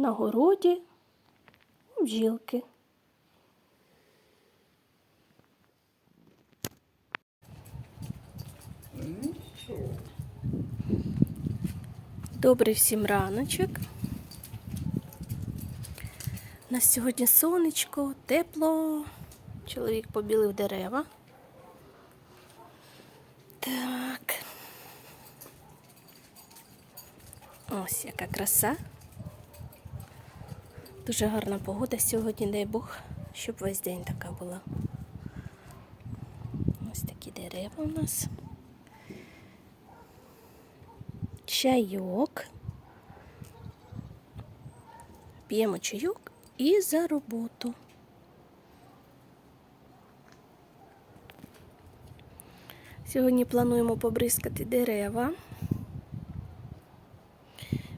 на городі бджілки. Добрий всім раночок. У нас сьогодні сонечко, тепло. Чоловік побілив дерева. Так. Ось яка краса. Дуже гарна погода сьогодні, дай Бог, щоб весь день така була. Ось такі дерева у нас. Чайок. П'ємо чайок і за роботу. Сьогодні плануємо побризкати дерева.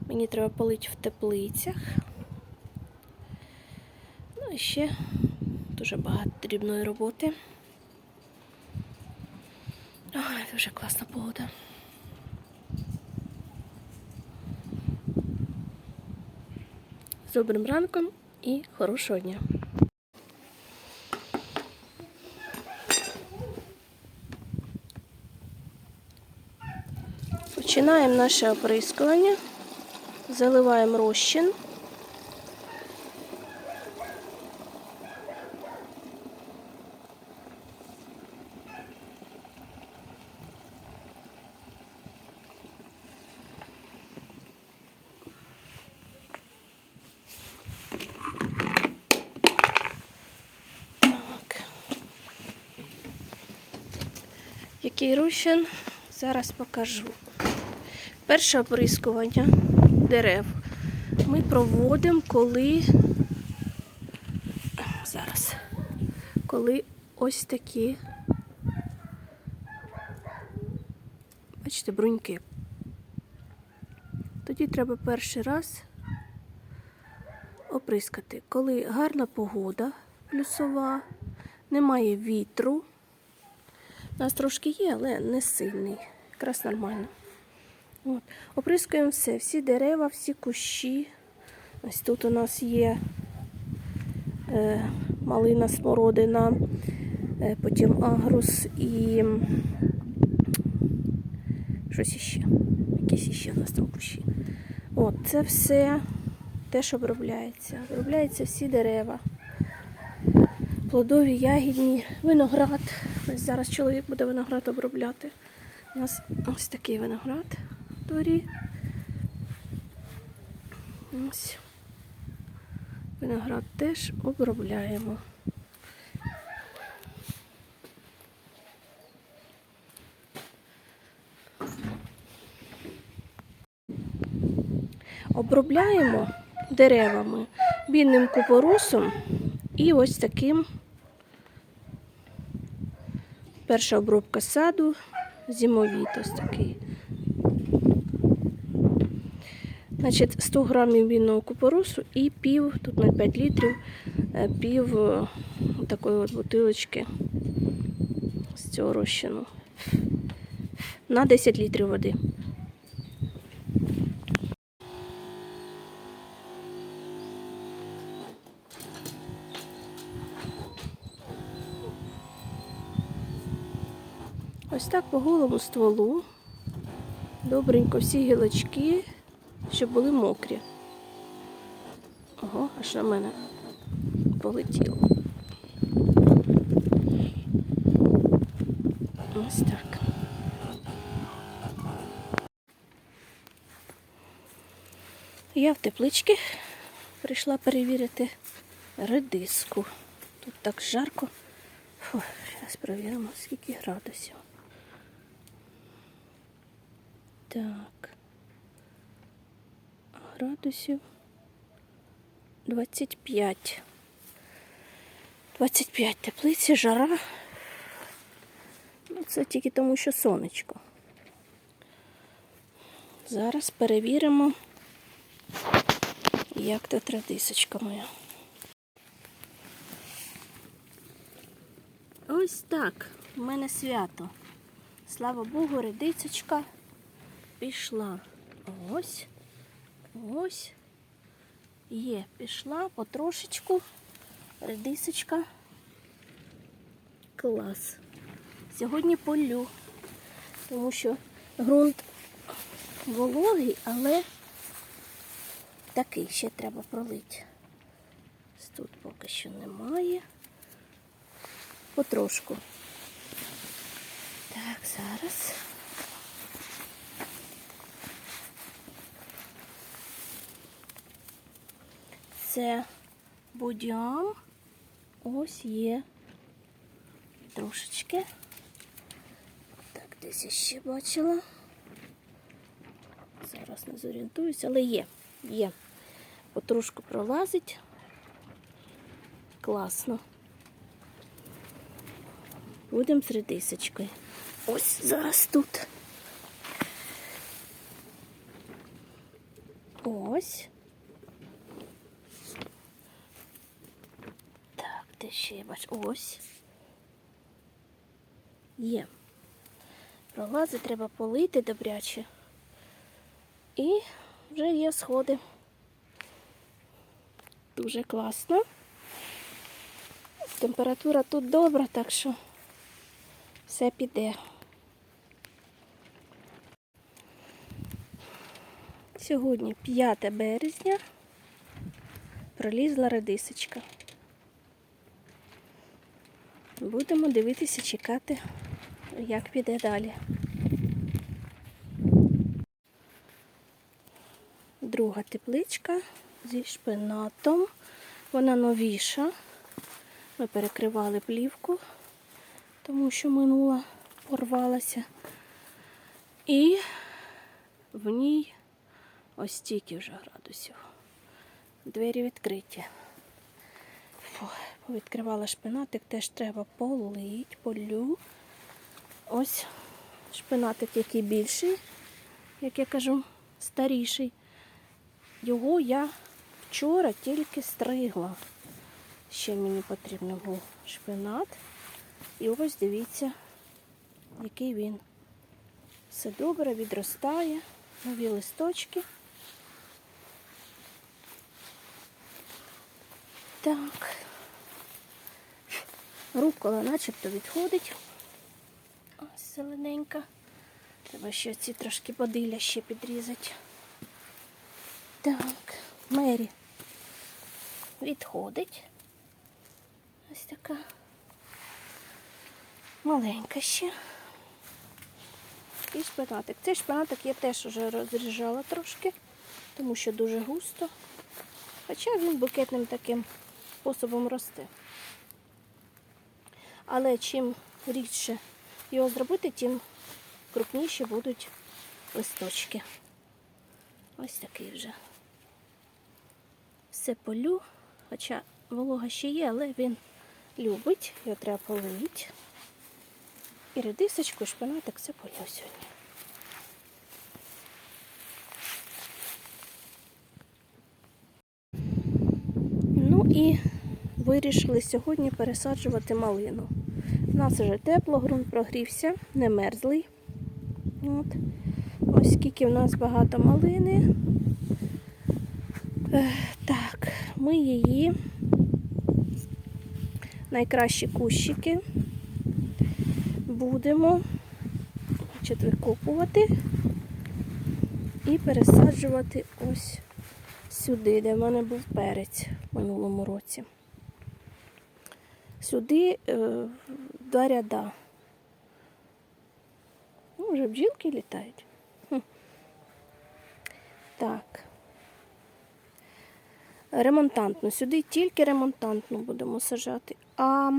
Мені треба полити в теплицях. Ще дуже багато дрібної роботи. Ой, дуже класна погода. З добрим ранком і хорошого дня. Починаємо наше оприскування. Заливаємо розчин. Який розчин? Зараз покажу. Перше оприскування дерев ми проводимо, коли зараз, коли ось такі, бачите, бруньки. Тоді треба перший раз оприскати, коли гарна погода плюсова, немає вітру. У нас трошки є, але не сильний. Якраз нормально. От. Оприскуємо все, всі дерева, всі кущі. Ось тут у нас є е, малина смородина, е, потім агрус і щось іще. Якісь іще у нас там кущі. От, це все теж обробляється. Обробляються всі дерева. Плодові, ягідні, виноград. Ось зараз чоловік буде виноград обробляти. У нас ось такий виноград в дворі. Ось. Виноград теж обробляємо. Обробляємо деревами бідним купоросом і ось таким перша обробка саду, зимовіт ось такий. Значить, 100 грамів вінного купоросу і пів, тут 0,5 літрів, е, пів е, такої от бутилочки з цього розчину. На 10 літрів води. Ось так по голому стволу. Добренько всі гілочки, щоб були мокрі. Ого, аж на мене полетіло. Ось так. Я в теплички прийшла перевірити редиску. Тут так жарко. Фу, зараз перевіримо, скільки градусів. Так. Градусів 25. 25 теплиці, жара. Ну, це тільки тому, що сонечко. Зараз перевіримо, як тут радисочка моя. Ось так. У мене свято. Слава Богу, редицечка пішла. Ось, ось Є, пішла потрошечку. Редисочка. Клас. Сьогодні полю, тому що ґрунт вологий, але такий ще треба пролити. Тут поки що немає. Потрошку. Так, зараз. Це будям. Ось є трошечки. Так, десь я ще бачила. Зараз не зорієнтуюся, але є, є. Потрошку пролазить. Класно. Будемо з редисочкою. Ось зараз тут. Ось. Так, де ще я? Ось. Є. Пролази треба полити добряче. І вже є сходи. Дуже класно. Температура тут добра, так що все піде. Сьогодні 5 березня. Пролізла редисочка. Будемо дивитися, чекати, як піде далі. Друга тепличка зі шпинатом. Вона новіша. Ми перекривали плівку, тому що минула порвалася. І в ній ось стільки вже градусів. Двері відкриті. Повідкривала шпинатик, теж треба полить, полю. Ось шпинатик, який більший, як я кажу, старіший. Його я вчора тільки стригла. Ще мені потрібно був шпинат. І ось дивіться, який він. Все добре, відростає, нові листочки. Так. Рукола начебто відходить. Ось зелененька. Треба ще ці трошки подилля ще підрізати. Так, Мері відходить. Ось така маленька ще. І шпинатик. Цей шпинатик я теж вже розріжала трошки, тому що дуже густо. Хоча він букетним таким способом росте. Але чим рідше його зробити, тим крупніші будуть листочки. Ось такий вже. Все полю, хоча волога ще є, але він любить, його треба полити. І редисочку, і шпинатик все полю сьогодні. Ну і вирішили сьогодні пересаджувати малину. У нас вже тепло, ґрунт прогрівся, не мерзлий. От. Ось скільки в нас багато малини. Так, ми її найкращі кущики будемо викопувати і пересаджувати ось сюди, де в мене був перець в минулому році. Сюди е, два ряда. Ну, вже бджілки літають. Хм. Так. Ремонтантну. Сюди тільки ремонтантну будемо сажати. А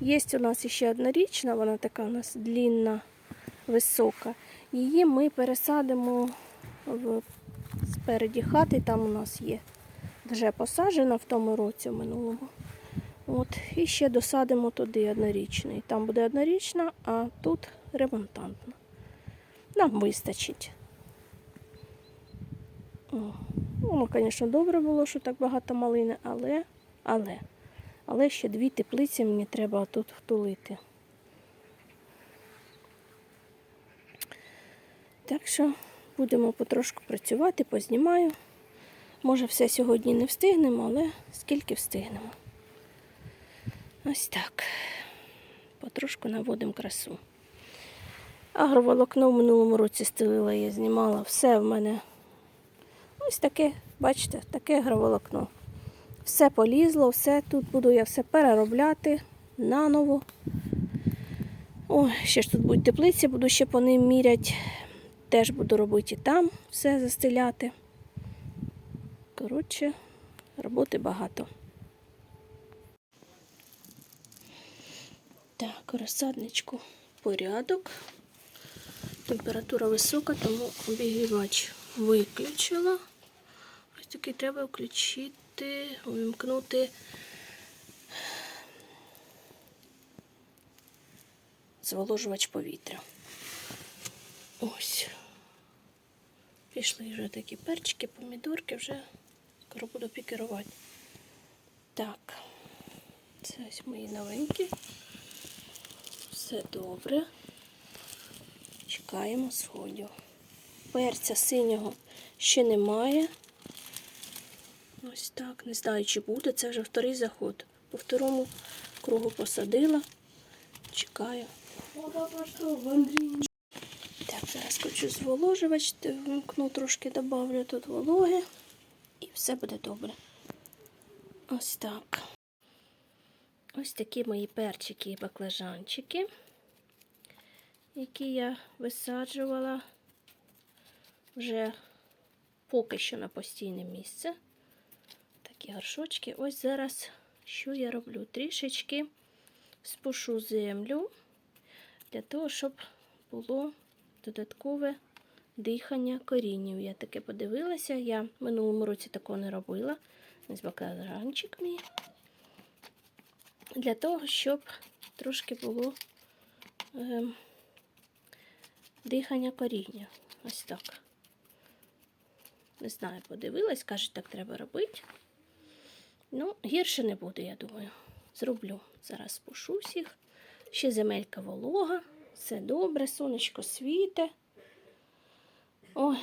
є у нас ще одна річна, вона така у нас длінна, висока. Її ми пересадимо в, спереді хати, там у нас є вже посаджена в тому році, в минулому. От, і ще досадимо туди однорічний. Там буде однорічна, а тут ремонтантна. Нам вистачить. О, Воно, звісно, добре було, що так багато малини, але, але, але ще дві теплиці мені треба тут втулити. Так що будемо потрошку працювати, познімаю. Може, все сьогодні не встигнемо, але скільки встигнемо. Ось так. Потрошку наводимо красу. Агроволокно в минулому році стелила, я знімала. Все в мене ось таке, бачите, таке агроволокно. Все полізло, все тут буду я все переробляти наново. О, ще ж тут будуть теплиці, буду ще по ним міряти. Теж буду робити і там все застеляти. Коротше, роботи багато. Так, розсадничку порядок. Температура висока, тому обігрівач виключила. Ось такий треба включити, увімкнути зволожувач повітря. Ось. Пішли вже такі перчики, помідорки, вже скоро буду пікерувати. Так, це ось мої новинки. Все добре. Чекаємо сходів. Перця синього ще немає. Ось так. Не знаю, чи буде. Це вже вторий заход. По второму кругу посадила. Чекаю. Так, зараз хочу зволожувач, вимкну трошки добавлю тут вологи і все буде добре. Ось так. Ось такі мої перчики і баклажанчики, які я висаджувала вже поки що на постійне місце. Такі горшочки. Ось зараз що я роблю? Трішечки спушу землю для того, щоб було додаткове дихання коріннів. Я таке подивилася. Я в минулому році такого не робила. Ось баклажанчик мій. Для того, щоб трошки було е, дихання коріння. Ось так. Не знаю, подивилась, каже, так треба робити. Ну, гірше не буде, я думаю. Зроблю. Зараз спушусь їх. Ще земелька волога. Все добре, сонечко світе. Ой.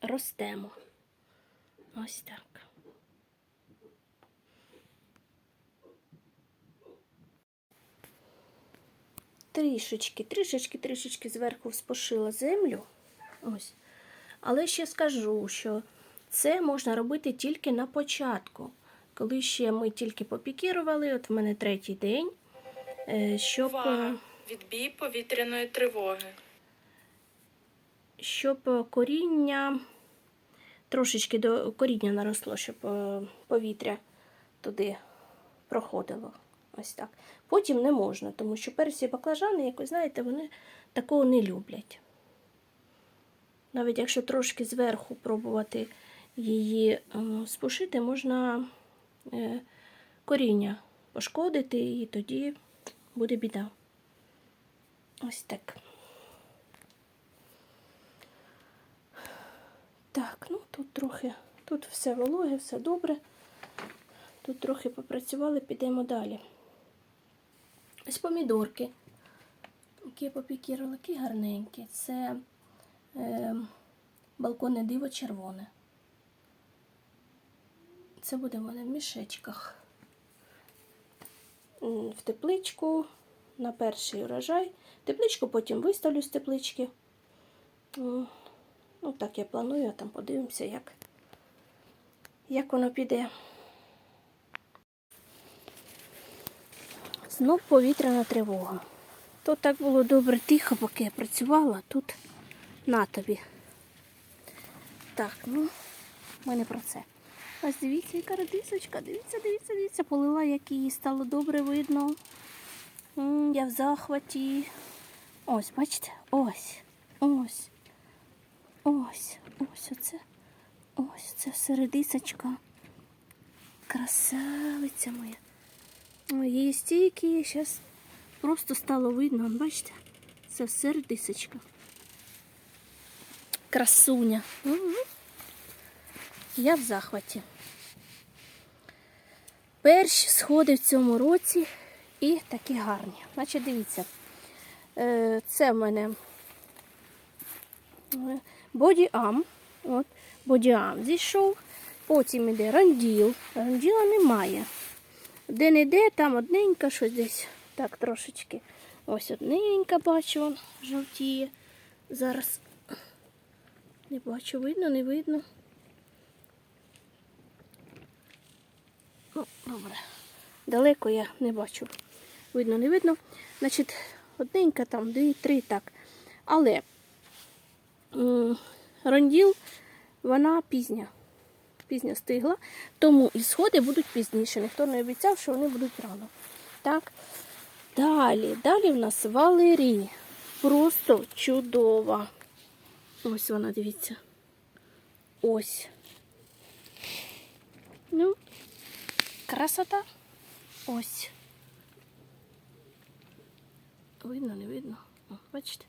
Ростемо. Ось так. Трішечки, трішечки, трішечки зверху спошила землю. Ось. Але ще скажу, що це можна робити тільки на початку. Коли ще ми тільки попікірували, от в мене третій день, е, щоб, Увага! е, Відбій повітряної тривоги. щоб коріння трошечки до коріння наросло, щоб е, повітря туди проходило. Ось так. Потім не можна, тому що персі і баклажани, як ви знаєте, вони такого не люблять. Навіть якщо трошки зверху пробувати її е, спушити, можна е, коріння пошкодити, і тоді буде біда. Ось так. Так, ну тут трохи, тут все вологе, все добре. Тут трохи попрацювали, підемо далі. Ось помідорки, які я попікірувала, які гарненькі. Це е, балконне диво червоне. Це буде в мене в мішечках. В тепличку на перший урожай. Тепличку потім виставлю з теплички. Ну, так я планую, а там подивимося, як, як воно піде. Знов повітряна тривога. Тут так було добре тихо, поки я працювала, тут на тобі. Так, ну, ми не про це. Ось дивіться, яка радисочка. Дивіться, дивіться, дивіться, полила, як її стало добре видно. М, Я в захваті. Ось, бачите? Ось, ось, ось, ось оце. Ось це все редисочка. Красавиця моя. Її стійки зараз просто стало видно. Бачите? Це все редисочка. Красуня. Мгм. Я в захваті. Перші сходи в цьому році і такі гарні. Значить, дивіться, е, це в мене Body Arm От, бодіам зійшов. Потім іде ранділ. Ранділа немає. Де не де, там одненька, щось десь так трошечки. Ось одненька бачу, жовтіє. Зараз не бачу, видно, не видно. Ну, добре. Далеко я не бачу. Видно, не видно. Значить, одненька там, дві, три, так. Але ронділ, вона пізня. Пізня стигла, тому і сходи будуть пізніше. Ніхто не обіцяв, що вони будуть рано. Так. Далі, далі в нас Валерій. Просто чудова. Ось вона, дивіться. Ось. Ну, красота. Ось. Видно, не видно? О, бачите?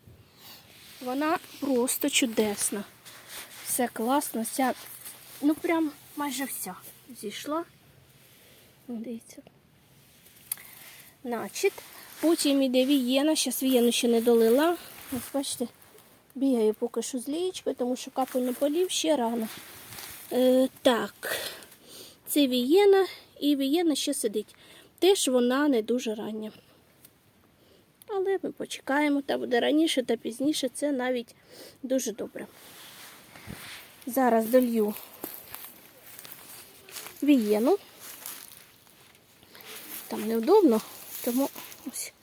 Вона просто чудесна. Все класно, вся, ну прям майже вся зійшла. Дивіться. Значить, потім іде вієна. Зараз вієну ще не долила. Ось бачите, бігаю поки що з лієчкою, тому що капельний полів ще рано. Е, так, це вієна і вієна ще сидить. Теж вона не дуже рання. Але ми почекаємо, та буде раніше та пізніше, це навіть дуже добре. Зараз долью вієну. Там неудобно, тому ось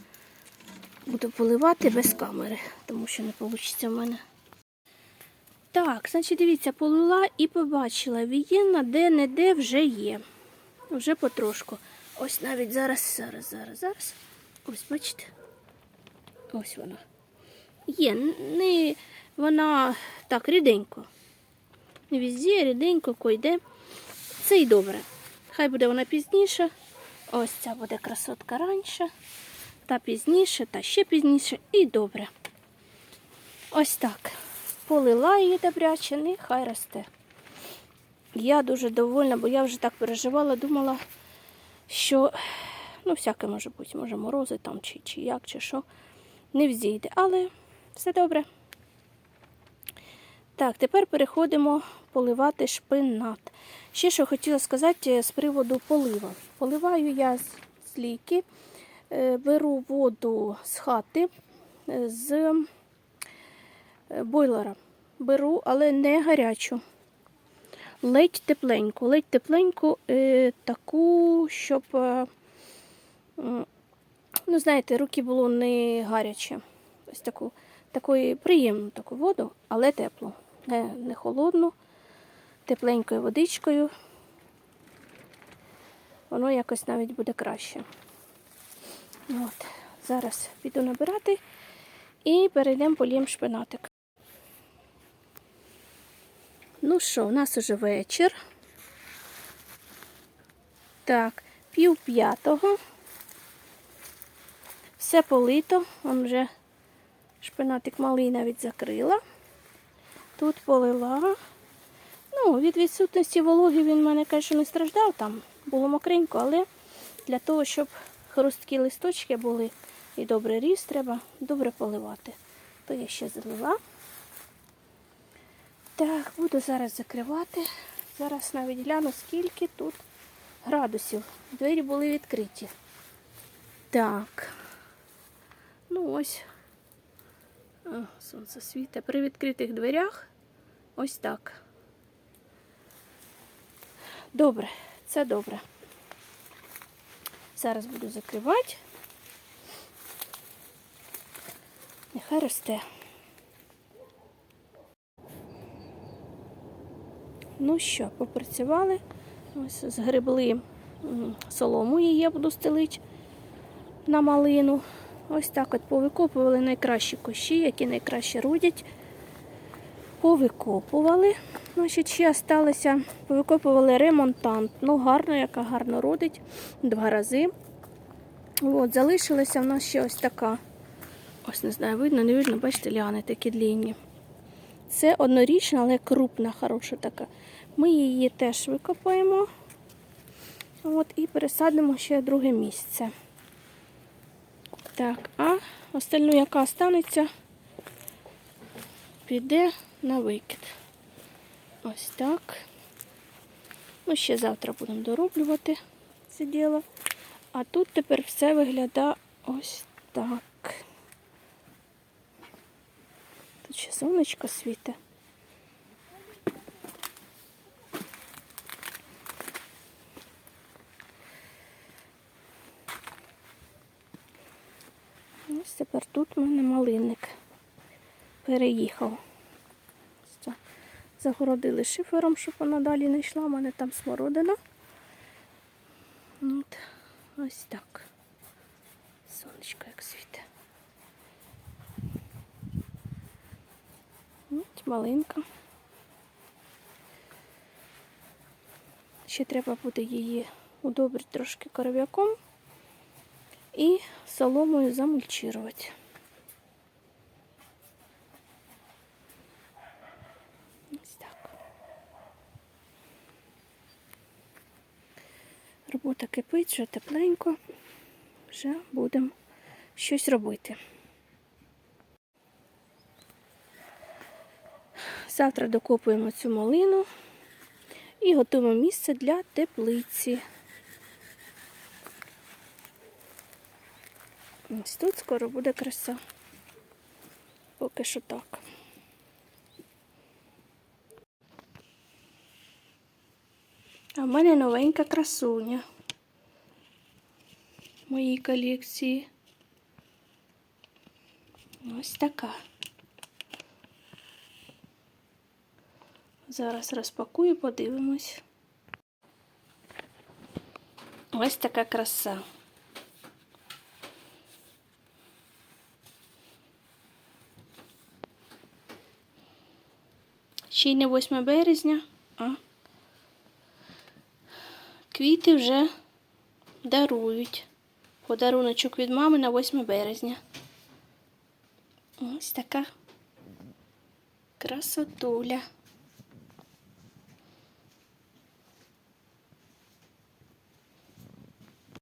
буду поливати без камери, тому що не вийде в мене. Так, значить, дивіться, полила і побачила, вієна де-не-де вже є. Вже потрошку. Ось навіть зараз, зараз, зараз, зараз. Ось, бачите. Ось вона. Є, не вона так ріденько. Не везде, ріденько, койде. Це й добре. Хай буде вона пізніше. Ось ця буде красотка раніше. Та пізніше, та ще пізніше і добре. Ось так. Полила її добряче, нехай росте. Я дуже довольна, бо я вже так переживала, думала, що ну, всяке може бути, може морози там, чи, чи як, чи що. Не взійде, але все добре. Так, тепер переходимо поливати шпинат. Ще що хотіла сказати з приводу полива. Поливаю я з, ліки, е, беру воду з хати, е, з е, бойлера. Беру, але не гарячу. Ледь тепленьку, ледь тепленьку, е, таку, щоб, е, ну, знаєте, руки було не гаряче. Ось таку, такої приємну таку воду, але теплу. Не, не холодну, тепленькою водичкою. Воно якось навіть буде краще. От. Зараз піду набирати і перейдемо полієм шпинатик. Ну що, у нас уже вечір. Так, пів п'ятого. Все полито. Он вже шпинатик малий навіть закрила. Тут полила. Ну, від відсутності вологи він в мене, звісно, не страждав, там було мокренько, але для того, щоб хрусткі листочки були і добре ріс, треба добре поливати. То я ще залила. Так, буду зараз закривати. Зараз навіть гляну, скільки тут градусів. Двері були відкриті. Так. Ну ось. О, сонце світе. При відкритих дверях ось так. Добре, це добре. Зараз буду закривати. Нехай росте. Ну що, попрацювали. Ось згребли солому її я буду стелити на малину. Ось так от повикопували найкращі кущі, які найкраще родять. Повикопували. Значить, ще залишилося, повикопували ремонтант. Ну, гарно, яка гарно родить. Два рази. От, залишилася в нас ще ось така. Ось не знаю, видно, не видно, бачите, ліани такі длінні. Це однорічна, але крупна, хороша така. Ми її теж викопаємо. От, і пересадимо ще друге місце. Так, а остальну, яка останеться, піде на викид. Ось так. Ну, ще завтра будемо дороблювати це діло. А тут тепер все виглядає ось так. Тут ще сонечко світить. Ось тепер тут у мене малинник переїхав. Загородили шифером, щоб вона далі не йшла. У мене там смородина. От. Ось так. Сонечко як світе. От малинка. Ще треба буде її удобрити трошки коров'яком і соломою замульчувати. Ось так. Робота кипить, вже тепленько. Вже будемо щось робити. Завтра докопуємо цю малину і готуємо місце для теплиці. Ось тут скоро буде краса. Поки що так. А в мене новенька красуня в моїй колекції. Ось така. Зараз розпакую, подивимось. Ось така краса. Ще й не 8 березня, а квіти вже дарують. Подаруночок від мами на 8 березня. Ось така красотуля.